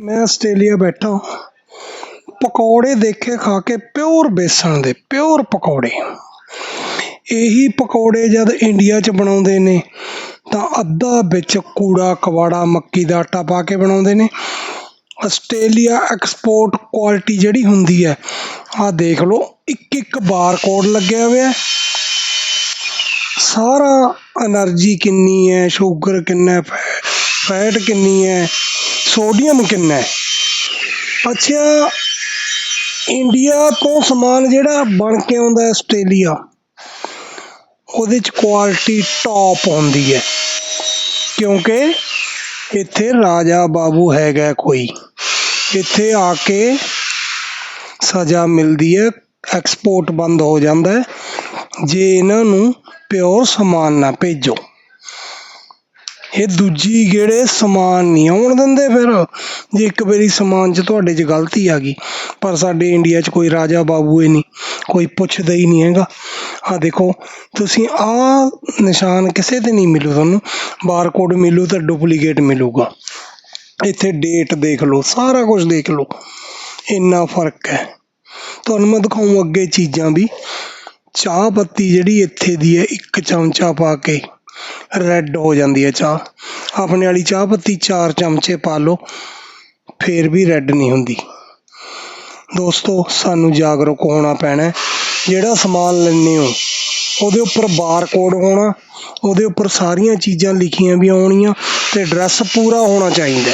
ਮੈਂ ਆਸਟ੍ਰੇਲੀਆ ਬੈਠਾ ਪਕੌੜੇ ਦੇਖੇ ਖਾ ਕੇ ਪਿਓਰ ਬੇਸਣ ਦੇ, ਪਿਓਰ ਪਕੌੜੇ। ਇਹੀ ਪਕੌੜੇ ਜਦ ਇੰਡੀਆ 'ਚ ਬਣਾਉਂਦੇ ਨੇ, ਤਾਂ ਅੱਧਾ ਵਿੱਚ ਕੂੜਾ, ਕਵਾੜਾ, ਮੱਕੀ ਦਾ ਆਟਾ ਪਾ ਕੇ ਬਣਾਉਂਦੇ ਨੇ। ਆਸਟ੍ਰੇਲੀਆ ਐਕਸਪੋਰਟ ਕੁਆਲਿਟੀ ਜਿਹੜੀ ਹੁੰਦੀ ਹੈ, ਆਹ ਦੇਖ ਲਓ ਇੱਕ ਇੱਕ ਬਾਰਕੋਡ ਲੱਗਿਆ ਹੋਇਆ ਹੈ। ਸਾਰਾ ਐਨਰਜੀ ਕਿੰਨੀ ਹੈ, ਸ਼ੂਗਰ ਕਿੰਨਾ ਫੈਟ ਕਿੰਨੀ ਹੈ, ਸੋਡੀਅਮ ਕਿੰਨਾ ਅੱਛਾ, ਇੰਡੀਆ ਤੋਂ ਸਮਾਨ ਜਿਹੜਾ ਬਣ ਕੇ ਆਉਂਦਾ ਆਸਟ੍ਰੇਲੀਆ, ਉਹਦੇ ਚ ਕੁਆਲਿਟੀ ਟੌਪ ਹੁੰਦੀ ਹੈ। ਕਿਉਂਕਿ ਇੱਥੇ ਰਾਜਾ ਬਾਬੂ ਹੈਗਾ ਕੋਈ। ਇੱਥੇ ਆ ਕੇ ਸਜ਼ਾ ਮਿਲਦੀ ਹੈ ਐਕਸਪੋਰਟ ਬੰਦ ਹੋ ਜਾਂਦਾ ਜੇ ਇਹਨਾਂ ਨੂੰ ਪਿਓਰ ਸਮਾਨ ਨਾ ਭੇਜੋ। ਇਹ ਦੂਜੀ ਗੇੜੇ ਸਮਾਨ ਨਹੀਂ ਆਉਣ ਦਿੰਦੇ ਫਿਰ, ਜੇ ਇੱਕ ਵਾਰੀ ਸਮਾਨ 'ਚ ਤੁਹਾਡੇ 'ਚ ਗਲਤੀ ਆ ਗਈ, ਪਰ ਸਾਡੇ ਇੰਡੀਆ 'ਚ ਕੋਈ ਰਾਜਾ ਬਾਬੂ ਹੀ ਨਹੀਂ, ਕੋਈ ਪੁੱਛਦਾ ਹੀ ਨਹੀਂ ਹੈਗਾ। ਆ ਦੇਖੋ, ਤੁਸੀਂ ਆ ਨਿਸ਼ਾਨ ਕਿਸੇ ਤੇ ਨਹੀਂ ਮਿਲੂ ਤੁਹਾਨੂੰ, ਬਾਰਕੋਡ ਮਿਲੂ ਤਾਂ ਡੁਪਲੀਕੇਟ ਮਿਲੂਗਾ। ਇੱਥੇ ਡੇਟ ਦੇਖ ਲਓ, ਸਾਰਾ ਕੁਝ ਦੇਖ ਲਓ। ਇੰਨਾ ਫ਼ਰਕ ਹੈ। ਤੁਹਾਨੂੰ ਮੈਂ ਦਿਖਾਉਂ ਅੱਗੇ ਚੀਜ਼ਾਂ ਵੀ। ਚਾਹ ਪੱਤੀ ਜਿਹੜੀ ਇੱਥੇ ਦੀ ਹੈ, ਇੱਕ ਚਮਚਾ ਪਾ ਕੇ ਰੈੱਡ ਹੋ ਜਾਂਦੀ ਹੈ ਚਾਹ। ਆਪਣੇ ਵਾਲੀ ਚਾਹ ਪੱਤੀ ਚਾਰ ਚਮਚੇ ਪਾ ਲਓ, ਫਿਰ ਵੀ ਰੈੱਡ ਨਹੀਂ ਹੁੰਦੀ। ਦੋਸਤੋ, ਸਾਨੂੰ ਜਾਗਰੂਕ ਹੋਣਾ ਪੈਣਾ ਜਿਹੜਾ ਸਮਾਨ ਲੈਂਦੇ ਹੋ, ਉਹਦੇ ਉੱਪਰ ਬਾਰਕੋਡ ਹੋਣਾ, ਉਹਦੇ ਉੱਪਰ ਸਾਰੀਆਂ ਚੀਜ਼ਾਂ ਲਿਖੀਆਂ ਵੀ ਹੋਣੀਆਂ ਤੇ ਐਡਰੈਸ ਪੂਰਾ ਹੋਣਾ ਚਾਹੀਦਾ